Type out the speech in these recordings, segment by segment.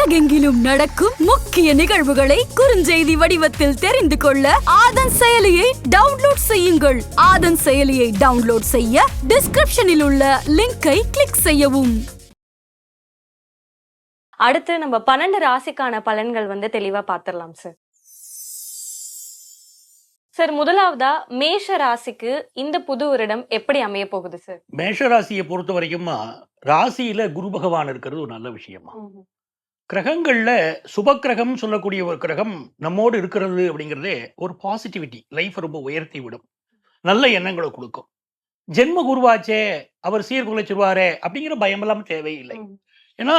உலகெங்கிலும் நடக்கும் முக்கிய நிகழ்வுகளை குறுஞ்செய்தி வடிவத்தில் தெரிந்து கொள்ள ஆதன் செயலியை டவுன்லோட் செய்யுங்கள். ஆதன் செயலியை டவுன்லோட் செய்ய டிஸ்கிரிப்ஷனில் உள்ள லிங்கை கிளிக் செய்யவும். அடுத்து நம்ம பன்னெண்டு ராசிக்கான பலன்கள் வந்து தெளிவா பார்த்துடலாம் சார் சார் முதலாவதா மேஷ ராசிக்கு இந்த புது வருடம் எப்படி அமைய போகுது சார் மேஷராசியை பொறுத்த வரைக்குமா ராசியில குரு பகவான் இருக்கிறது ஒரு நல்ல விஷயமா. கிரகங்கள்ல சுப கிரகம் சொல்லக்கூடிய ஒரு கிரகம் நம்மோடு இருக்கிறது அப்படிங்கிறதே ஒரு பாசிட்டிவிட்டி லைஃப் ரொம்ப உயர்த்தி விடும். நல்ல எண்ணங்களை கொடுக்கும். ஜென்ம குருவாச்சே அவர் சீர்குலைச்சிருவாரே அப்படிங்கிற பயமெல்லாம் தேவையில்லை. ஏன்னா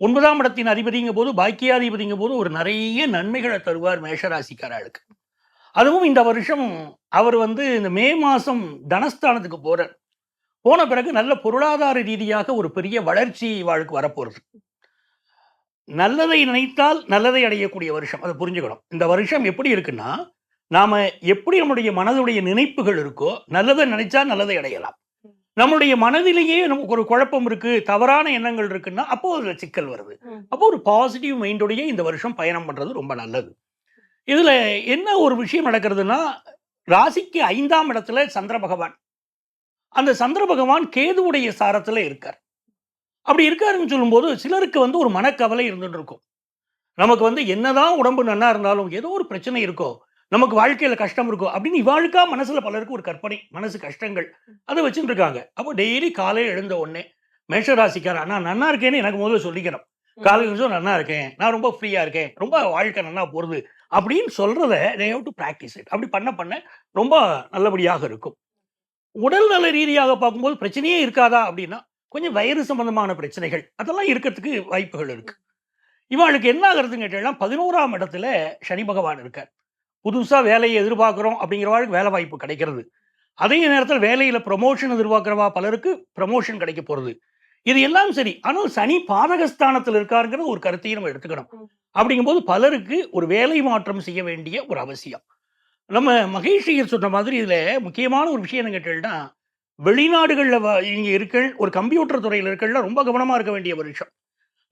ஒன்பதாம் இடத்தின் அதிபதிங்க போது பாக்கியாதிபதிங்க போது ஒரு நிறைய நன்மைகளை தருவார் மேஷராசிக்காரர்களுக்கு. அதுவும் இந்த வருஷம் அவர் வந்து இந்த மே மாசம் தனஸ்தானத்துக்கு போறார். போன பிறகு நல்ல பொருளாதார ரீதியாக ஒரு பெரிய வளர்ச்சி வாழ்க்கை வரப்போகிறது நல்லதை நினைத்தால் நல்லதை அடையக்கூடிய வருஷம். அதை புரிஞ்சுக்கணும். இந்த வருஷம் எப்படி இருக்குன்னா நாம எப்படி நம்முடைய மனதுடைய நினைப்புகள் இருக்கோ நல்லதை நினைச்சா நல்லதை அடையலாம். நம்மளுடைய மனதிலேயே நமக்கு ஒரு குழப்பம் இருக்கு தவறான எண்ணங்கள் இருக்குன்னா அப்போ அதுல சிக்கல் வருது. அப்போ ஒரு பாசிட்டிவ் மைண்டோடைய இந்த வருஷம் பயணம் பண்றது ரொம்ப நல்லது. இதுல என்ன ஒரு விஷயம் நடக்கிறதுனா ராசிக்கு ஐந்தாம் இடத்துல சந்திர பகவான். அந்த சந்திர பகவான் கேதுவுடைய சாரத்துல இருக்கார். அப்படி இருக்காருன்னு சொல்லும்போது சிலருக்கு வந்து ஒரு மனக்கவலை இருந்துட்டு இருக்கும் நமக்கு வந்து என்னதான் உடம்பு நன்னா இருந்தாலும் ஏதோ ஒரு பிரச்சனை இருக்கோ நமக்கு வாழ்க்கையில கஷ்டம் இருக்கோ அப்படின்னு இவாளுக்கா மனசுல பலருக்கு ஒரு கற்பனை மனசு கஷ்டங்கள் அதை வச்சுட்டு இருக்காங்க அப்போ டெய்லி காலையில் எழுந்த உடனே மேஷராசிக்கார நான் நன்னா இருக்கேன்னு எனக்கு முதல்ல சொல்லிக்கணும். காலையில் எழுந்தோ நன்னா இருக்கேன். நான் ரொம்ப ஃப்ரீயா இருக்கேன். ரொம்ப வாழ்க்கை நன்னா போறது அப்படின்னு சொல்றத they have to practice it. அப்படி பண்ண பண்ண ரொம்ப நல்லபடியாக இருக்கும். உடல் நல ரீதியாக பார்க்கும்போது பிரச்சனையே இருக்காதா அப்படின்னா கொஞ்சம் வயிறு சம்பந்தமான பிரச்சனைகள் அதெல்லாம் இருக்கிறதுக்கு வாய்ப்புகள் இருக்கு. இவாளுக்கு என்ன ஆகுறதுன்னு கேட்டீங்கன்னா பதினோராம் இடத்துல சனி பகவான் இருக்கார். புதுசா வேலையை எதிர்பார்க்குறோம் அப்படிங்கிறவாளுக்கு வேலை வாய்ப்பு கிடைக்கிறது. அதே நேரத்தில் வேலையில ப்ரமோஷன் எதிர்பார்க்கிறவா பலருக்கு ப்ரமோஷன் கிடைக்க போறது. இது எல்லாம் சரி ஆனால் சனி பாதகஸ்தானத்தில் இருக்காருங்கிற ஒரு கருத்தையும் நம்ம எடுத்துக்கணும். அப்படிங்கும்போது பலருக்கு ஒரு வேலை மாற்றம் செய்ய வேண்டிய ஒரு அவசியம். நம்ம மகேஷியர் சொன்ன மாதிரி இதுல முக்கியமான ஒரு விஷயம் என்ன கேட்டீங்கன்னா வெளிநாடுகளில் இங்கே இருக்க ஒரு கம்ப்யூட்டர் துறையில் இருக்கள்ல ரொம்ப கவனமாக இருக்க வேண்டிய வருஷம்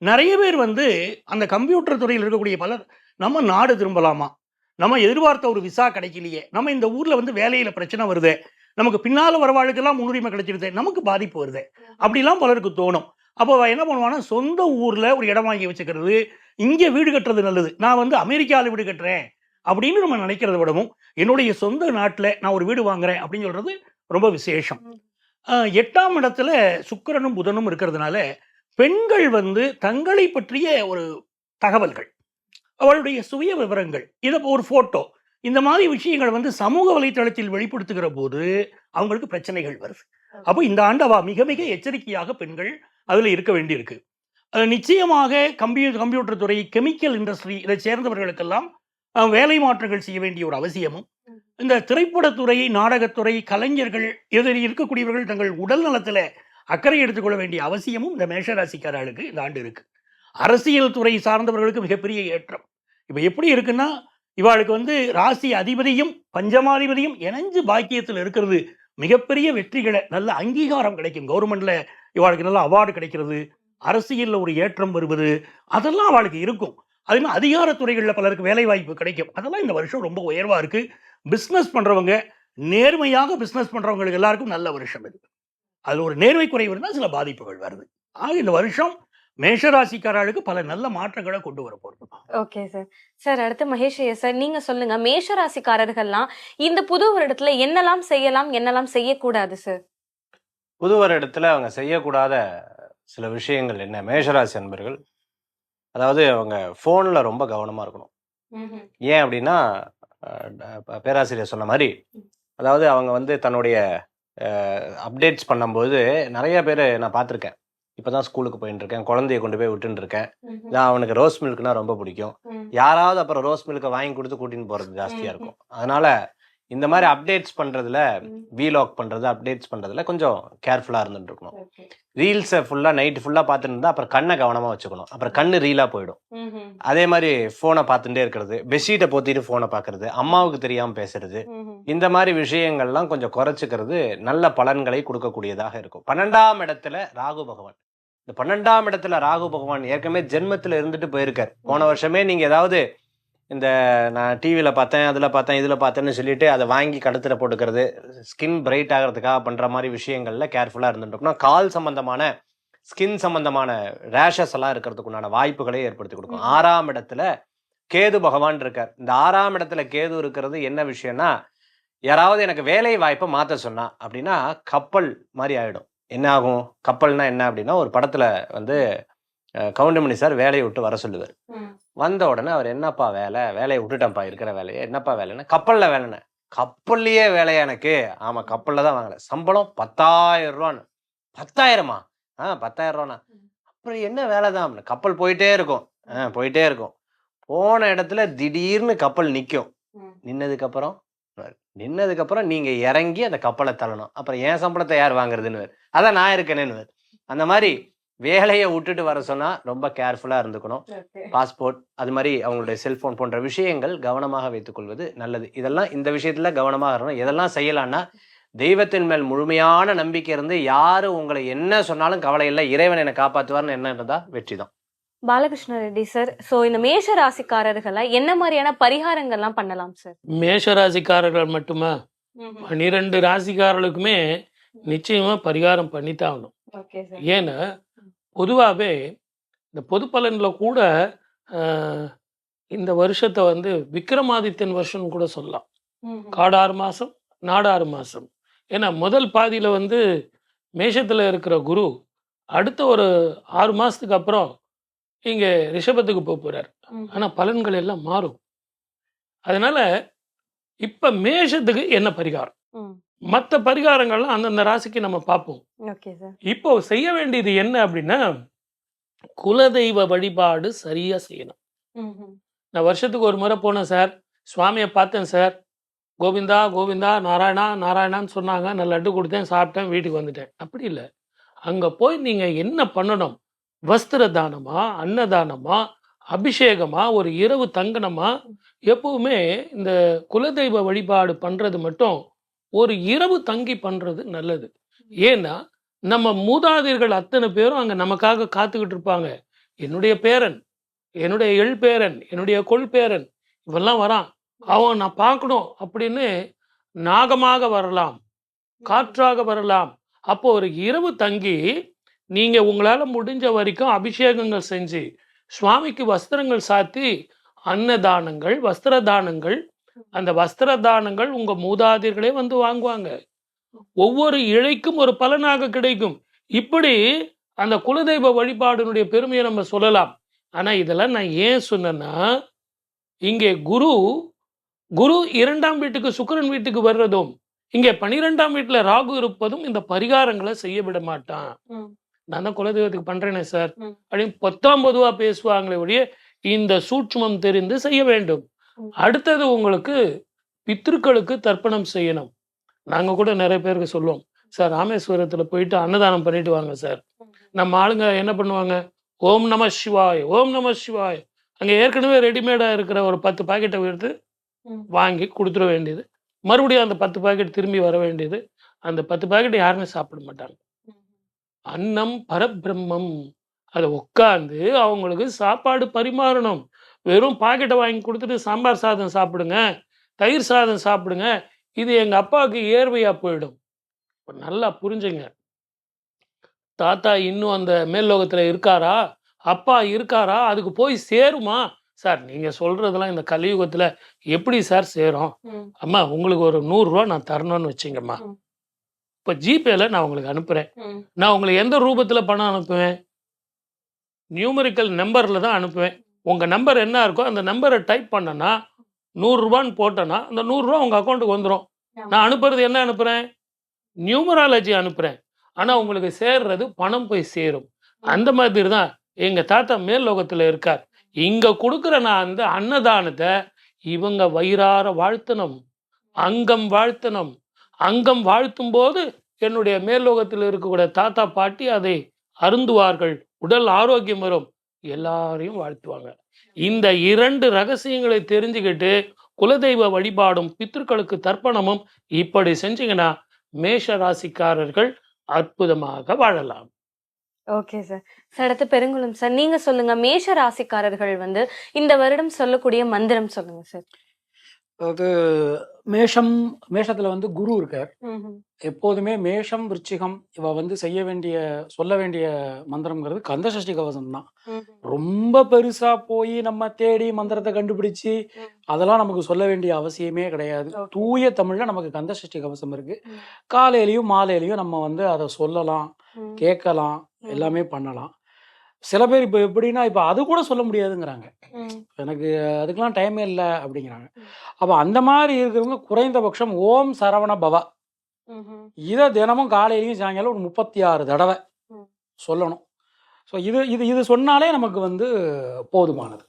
நிறைய பேர் வந்து அந்த கம்ப்யூட்டர் துறையில் இருக்கக்கூடிய பலர் நம்ம நாடு திரும்பலாமா? நம்ம எதிர்பார்த்த ஒரு விசா கிடைக்கலையே. நம்ம இந்த ஊரில் வந்து வேலையில் பிரச்சனை வருது. நமக்கு பின்னால் வரவாளுக்கெல்லாம் முன்னுரிமை கிடைச்சிருது. நமக்கு பாதிப்பு வருது. அப்படிலாம் பலருக்கு தோணும். அப்போ என்ன பண்ணுவான்னா சொந்த ஊரில் ஒரு இடம் வாங்கி வச்சுக்கிறது இங்கே வீடு கட்டுறது நல்லது. நான் வந்து அமெரிக்காவில் வீடு கட்டுறேன் அப்படின்னு நம்ம நினைக்கிறத விடவும் என்னுடைய சொந்த நாட்டில் நான் ஒரு வீடு வாங்குறேன் அப்படின்னு சொல்கிறது ரொம்ப விசேஷம். எட்டாம் இடத்துல சுக்கிரனும் புதனும் இருக்கிறதுனால பெண்கள் வந்து தங்களை பற்றிய ஒரு தகவல்கள் அவளுடைய சுய விவரங்கள் இதை ஒரு போட்டோ இந்த மாதிரி விஷயங்கள் வந்து சமூக வலைத்தளத்தில் வெளிப்படுத்துகிற போது அவங்களுக்கு பிரச்சனைகள் வருது. அப்போ இந்த ஆண்டு அவ மிக மிக எச்சரிக்கையாக பெண்கள் அதுல இருக்க வேண்டியிருக்கு. அது நிச்சயமாக கம்ப்யூ கம்ப்யூட்டர் துறை கெமிக்கல் இண்டஸ்ட்ரி இதை சேர்ந்தவர்களுக்கெல்லாம் வேலை மாற்றங்கள் செய்ய வேண்டிய ஒரு அவசியமும் இந்த திரைப்படத்துறை நாடகத்துறை கலைஞர்கள் இதில் இருக்கக்கூடியவர்கள் தங்கள் உடல் நலத்தில் அக்கறை எடுத்துக்கொள்ள வேண்டிய அவசியமும் இந்த மேஷராசிக்காரர்களுக்கு இந்த ஆண்டு இருக்குது அரசியல் துறை சார்ந்தவர்களுக்கு மிகப்பெரிய ஏற்றம். இப்போ எப்படி இருக்குன்னா இவாளுக்கு வந்து ராசி அதிபதியும் பஞ்சமாதிபதியும் இணைஞ்சு பாக்கியத்தில் இருக்கிறது மிகப்பெரிய வெற்றிகளை நல்ல அங்கீகாரம் கிடைக்கும். கவர்மெண்ட்டில் இவாளுக்கு நல்ல அவார்டு கிடைக்கிறது. அரசியலில் ஒரு ஏற்றம் வருவது அதெல்லாம் அவளுக்கு இருக்கும். அதே மாதிரி அதிகாரத்துறைகளில் பலருக்கு வேலை வாய்ப்பு கிடைக்கும். அதெல்லாம் இந்த வருஷம் ரொம்ப உயர்வாக இருக்குது பிஸ்னஸ் பண்றவங்க நேர்மையாக பிஸ்னஸ் பண்றவங்களுக்கு எல்லாருக்கும் நல்ல வருஷம் இது. அது ஒரு நேர்மை குறைவு இருந்தால் சில பாதிப்புகள் வருது. ஆக இந்த வருஷம் மேஷராசிக்காரர்களுக்கு பல நல்ல மாற்றங்களை கொண்டு வர போறது. ஓகே சார் சார் அடுத்து மகேஷ் சார் நீங்க சொல்லுங்க மேஷ ராசிக்காரர்கள்லாம் இந்த புது வருடத்துல என்னெல்லாம் செய்யலாம் என்னெல்லாம் செய்யக்கூடாது சார் புது வருடத்துல அவங்க செய்யக்கூடாத சில விஷயங்கள் என்ன? மேஷராசி அன்பர்கள் அதாவது அவங்க ஃபோன்ல ரொம்ப கவனமா இருக்கணும். ஏன் அப்படின்னா பேராசிரியர் சொன்ன மாதிரி அதாவது அவங்க வந்து தன்னுடைய அப்டேட்ஸ் பண்ணும்போது நிறைய பேர் நான் பார்த்துருக்கேன். இப்போ தான் ஸ்கூலுக்கு போயிட்டு இருக்கேன் குழந்தைய கொண்டு போய் விட்டுன்னு இருக்கேன் நான் அவனுக்கு ரோஸ் மில்க்னா ரொம்ப பிடிக்கும். யாராவது அப்புறம் ரோஸ் மில்க்கை வாங்கி கொடுத்து கூட்டின்னு போறது ஜாஸ்தியா இருக்கும். அதனால இந்த மாதிரி அப்டேட்ஸ் பண்றதுல வீலாக் பண்றது அப்டேட்ஸ் பண்றதுல கொஞ்சம் கேர்ஃபுல்லா இருந்துட்டு இருக்கணும் ரீல்ஸை ஃபுல்லா நைட் ஃபுல்லா பார்த்துட்டு இருந்தா அப்புறம் கண்ணை கவனமா வச்சுக்கணும். அப்புறம் கண்ணு ரீலா போயிடும். அதே மாதிரி ஃபோனை பார்த்துட்டே இருக்கிறது பெட்ஷீட்டை போத்திட்டு ஃபோனை பார்க்கறது அம்மாவுக்கு தெரியாம பேசுறது இந்த மாதிரி விஷயங்கள்லாம் கொஞ்சம் குறைச்சிக்கிறது நல்ல பலன்களை கொடுக்கக்கூடியதாக இருக்கும். பன்னெண்டாம் இடத்துல ராகு பகவான். இந்த பன்னெண்டாம் இடத்துல ராகு பகவான் ஏற்கனவே ஜென்மத்துல இருந்துட்டு போயிருக்கார். போன வருஷமே நீங்க ஏதாவது இந்த நான் டிவியில் பார்த்தேன் அதில் பார்த்தேன் இதில் பார்த்தேன்னு சொல்லிட்டு அதை வாங்கி கழுத்தில் போட்டுக்கிறது ஸ்கின் பிரைட் ஆகிறதுக்காக பண்ணுற மாதிரி விஷயங்கள்ல கேர்ஃபுல்லாக இருந்துட்டோம்னா கால் சம்பந்தமான ஸ்கின் சம்பந்தமான ரேஷஸ் எல்லாம் இருக்கிறதுக்கு உண்டான வாய்ப்புகளை ஏற்படுத்தி கொடுக்கும். ஆறாம் இடத்துல கேது பகவான் இருக்கார். இந்த ஆறாம் இடத்துல கேது இருக்கிறது என்ன விஷயம்னா யாராவது எனக்கு வேலை வாய்ப்பை மாற்ற சொன்னா அப்படின்னா கப்பல் மாதிரி ஆயிடும். என்ன ஆகும்? கப்பல்னா என்ன அப்படின்னா ஒரு படத்துல வந்து கவுண்டமணி சார் வேலையை விட்டு வர சொல்லுவார். வந்த உடனே அவர் என்னப்பா வேலை? வேலையை விட்டுட்டேன்ப்பா இருக்கிற வேலையை. என்னப்பா வேலைன்னா? கப்பல்ல வேலைன்னு. கப்பல்லையே வேலையா எனக்கு? ஆமா கப்பல்ல தான் வாங்கல சம்பளம் பத்தாயிரம் ரூபான்னு பத்தாயிரமா? ஆ பத்தாயிரம் ரூபாண்ணா அப்புறம் என்ன வேலை தான்? கப்பல் போயிட்டே இருக்கும். ஆ போயிட்டே இருக்கும். போன இடத்துல திடீர்னு கப்பல் நிற்கும் ம். நின்னதுக்கு அப்புறம் நின்னதுக்கு அப்புறம் நீங்க இறங்கி அந்த கப்பலை தள்ளணும். அப்புறம் என் சம்பளத்தை யார் வாங்குறதுன்னு அதான் நான் இருக்கேனேன்னு அந்த மாதிரி வேலையை விட்டுட்டு வர சொன்னா ரொம்ப கேர்ஃபுல்லா இருந்துக்கணும். பாஸ்போர்ட் அது மாதிரி அவங்களுடைய செல்போன் போன்ற விஷயங்கள் கவனமாக வைத்துக்கொள்வது நல்லது. இதெல்லாம் இந்த விஷயத்துல கவனமாக இருக்கணும். எதெல்லாம் செய்யலாம்னா தெய்வத்தின் மேல் முழுமையான நம்பிக்கை இருந்து யாரு உங்களை என்ன சொன்னாலும் கவலை இல்லை இறைவன் என்னை காப்பாற்றுவார்னு என்ன இருந்தா வெற்றி தான். பாலகிருஷ்ண ரெட்டி சார் சோ இந்த மேஷ ராசிக்காரர்களை என்ன மாதிரியான பரிகாரங்கள்லாம் பண்ணலாம் சார்? மேஷ ராசிக்காரர்கள் மட்டுமா? பனிரெண்டு ராசிக்காரர்களுக்குமே நிச்சயமா பரிகாரம் பண்ணித்தான் ஆகணும். Okay sir. ஏன்னா பொதுவாகவே இந்த பொது பலன்ல கூட இந்த வருஷத்தை வந்து விக்ரமாதித்யன் வருஷம் கூட சொல்லலாம். காடாறு மாசம் நாடாறு மாசம். ஏன்னா முதல் பாதியில வந்து மேஷத்துல இருக்கிற குரு அடுத்த ஒரு ஆறு மாசத்துக்கு அப்புறம் இங்க ரிஷபத்துக்கு போக போறார். ஆனா பலன்கள் எல்லாம் மாறும். அதனால இப்ப மேஷத்துக்கு என்ன பரிகாரம்? மற்ற பரிகாரங்கள்லாம் அந்தந்த ராசிக்கு நம்ம பார்ப்போம். இப்போ செய்ய வேண்டியது என்ன அப்படின்னா குலதெய்வ வழிபாடு சரியா செய்யணும். நான் வருஷத்துக்கு ஒரு முறை போனேன் சார். சுவாமியை பார்த்தேன் சார். கோவிந்தா கோவிந்தா நாராயணா நாராயணான்னு சொன்னாங்க. நான் லட்டு கொடுத்தேன் சாப்பிட்டேன் வீட்டுக்கு வந்துட்டேன். அப்படி இல்லை. அங்கே போய் நீங்கள் என்ன பண்ணணும்? வஸ்திர தானமா அன்னதானமா அபிஷேகமா ஒரு இரவு தங்கனமா எப்பவுமே இந்த குலதெய்வ வழிபாடு பண்ணுறது மட்டும் ஒரு இரவு தங்கி பண்ணுறது நல்லது. ஏன்னா நம்ம மூதாதையர்கள் அத்தனை பேரும் அங்கே நமக்காக காத்துக்கிட்டு இருப்பாங்க. என்னுடைய பேரன் என்னுடைய எள் பேரன் என்னுடைய கொள் பேரன் இவெல்லாம் வரான். அவன் நான் பார்க்கணும் அப்படின்னு நாகமாக வரலாம் காற்றாக வரலாம். அப்போ ஒரு இரவு தங்கி நீங்கள் உங்களால் முடிஞ்ச வரைக்கும் அபிஷேகங்கள் செஞ்சு சுவாமிக்கு வஸ்திரங்கள் சாத்தி அன்னதானங்கள் வஸ்திர தானங்கள் அந்த வஸ்திர தானங்கள் உங்க மூதாதையர்களே வந்து வாங்குவாங்க ஒவ்வொரு இழைக்கும் ஒரு பலனாக கிடைக்கும் இப்படி அந்த குலதெய்வ வழிபாடினுடைய பெருமையை நம்ம சொல்லலாம் ஆனா இதெல்லாம் நான் ஏன் சொன்னேன்னா இங்கே குரு குரு இரண்டாம் வீட்டுக்கு சுக்கிரன் வீட்டுக்கு வர்றதும் இங்கே பனிரெண்டாம் வீட்டுல ராகு இருப்பதும் இந்த பரிகாரங்களை செய்ய விட மாட்டான். நான் தான் குலதெய்வத்துக்கு பண்றேனே சார். அப்படின்னு பத்தாம் பொதுவா பேசுவாங்களே ஒழிய இந்த சூட்சுமம் தெரிந்து செய்ய வேண்டும். அடுத்தது உங்களுக்கு பித்ருக்களுக்கு தர்ப்பணம் செய்யணும். நாங்க கூட நிறைய பேருக்கு சொல்லுவோம் சார் ராமேஸ்வரத்துல போயிட்டு அன்னதானம் பண்ணிட்டு வாங்க சார். நம்ம ஆளுங்க என்ன பண்ணுவாங்க? ஓம் நம சிவாய் ஓம் நம சிவாய். அங்க ஏற்கனவே ரெடிமேடா இருக்கிற ஒரு பத்து பாக்கெட்டை எடுத்து. வாங்கி கொடுத்துட வேண்டியது. மறுபடியும் அந்த பத்து பாக்கெட் திரும்பி வர வேண்டியது. அந்த பத்து பாக்கெட் யாருமே சாப்பிட மாட்டாங்க. அன்னம் பரபிரம்மம். அதை உட்காந்து அவங்களுக்கு சாப்பாடு பரிமாறணும். வெறும் பாக்கெட்டை வாங்கி கொடுத்துட்டு சாம்பார் சாதம் சாப்பிடுங்க தயிர் சாதம் சாப்பிடுங்க இது எங்க அப்பாவுக்கு ஏர்வையா போயிடும். இப்ப நல்லா புரிஞ்சுங்க. தாத்தா இன்னும் அந்த மேல்லோகத்துல இருக்காரா? அப்பா இருக்காரா? அதுக்கு போய் சேருமா? சார் நீங்க சொல்றதெல்லாம் இந்த கலியுகத்துல எப்படி சார் சேரும். அம்மா உங்களுக்கு ஒரு நூறு ரூபா நான் தரணும்னு வச்சுங்கம்மா. இப்போ ஜிபேல நான் உங்களுக்கு அனுப்புறேன். ம். நான் உங்களுக்கு எந்த ரூபத்துல பணம் அனுப்புவேன்? நியூமரிக்கல் நம்பர்ல தான் அனுப்புவேன். உங்க நம்பர் என்ன இருக்கோ அந்த நம்பரை டைப் பண்ணனா நூறுரூபான்னு போட்டேன்னா அந்த நூறுரூவா உங்க அக்கௌண்ட்டுக்கு வந்துடும் நான் அனுப்புறது என்ன அனுப்புறேன்? நியூமராலஜி அனுப்புறேன். ஆனா உங்களுக்கு சேர்றது பணம் போய் சேரும். அந்த மாதிரி தான் எங்க தாத்தா மேல் லோகத்துல இருக்கார். இங்க கொடுக்குற நான் அந்த அன்னதானத்தை இவங்க வயிறார வாழ்த்தணும். அங்கம் வாழ்த்தணும். அங்கம் வாழ்த்தும் போது என்னுடைய மேல்லோகத்தில் இருக்கக்கூடிய தாத்தா பாட்டி அதை அருந்துவார்கள். உடல் ஆரோக்கியம் வரும். எல்லாரையும் வாழ்த்துவாங்க. இந்த இரண்டு ரகசியங்களை தெரிஞ்சுக்கிட்டு குலதெய்வ வழிபாடும் பித்ருக்களுக்கு தர்ப்பணமும் இப்படி செஞ்சீங்கன்னா மேஷ ராசிக்காரர்கள் அற்புதமாக வாழலாம். Okay sir. சார் அடுத்து பெருங்குளம் சார். நீங்க சொல்லுங்க மேஷ ராசிக்காரர்கள் வந்து இந்த வருடம் சொல்லக்கூடிய மந்திரம் சொல்லுங்க சார். அதாவது மேஷம் மேஷத்துல வந்து குரு இருக்கார் எப்போதுமே மேஷம் விருச்சிகம் இவ வந்து செய்ய வேண்டிய சொல்ல வேண்டிய மந்திரம்ங்கிறது கந்தசஷ்டி கவசம் தான் ரொம்ப பெருசா போய் நம்ம தேடி மந்திரத்தை கண்டுபிடிச்சு ம். அதெல்லாம் நமக்கு சொல்ல வேண்டிய அவசியமே கிடையாது. தூய தமிழ்ல நமக்கு கந்தசஷ்டி கவசம் இருக்கு ம். காலையிலயும் மாலையிலயும் நம்ம வந்து அதை சொல்லலாம் ம். கேட்கலாம் ம். எல்லாமே பண்ணலாம் சில பேர் இப்போ எப்படின்னா இப்போ அது கூட சொல்ல முடியாதுங்கிறாங்க. எனக்கு அதுக்கெல்லாம் டைமே இல்லை அப்படிங்கிறாங்க. அப்போ அந்த மாதிரி இருக்கிறவங்க குறைந்தபட்சம் ஓம் சரவண பவ. இதை தினமும் காலையிலையும் சாயங்காலம் ஒரு முப்பத்தி ஆறு தடவை. சொல்லணும் ஸோ இது இது இது சொன்னாலே நமக்கு வந்து போதுமானது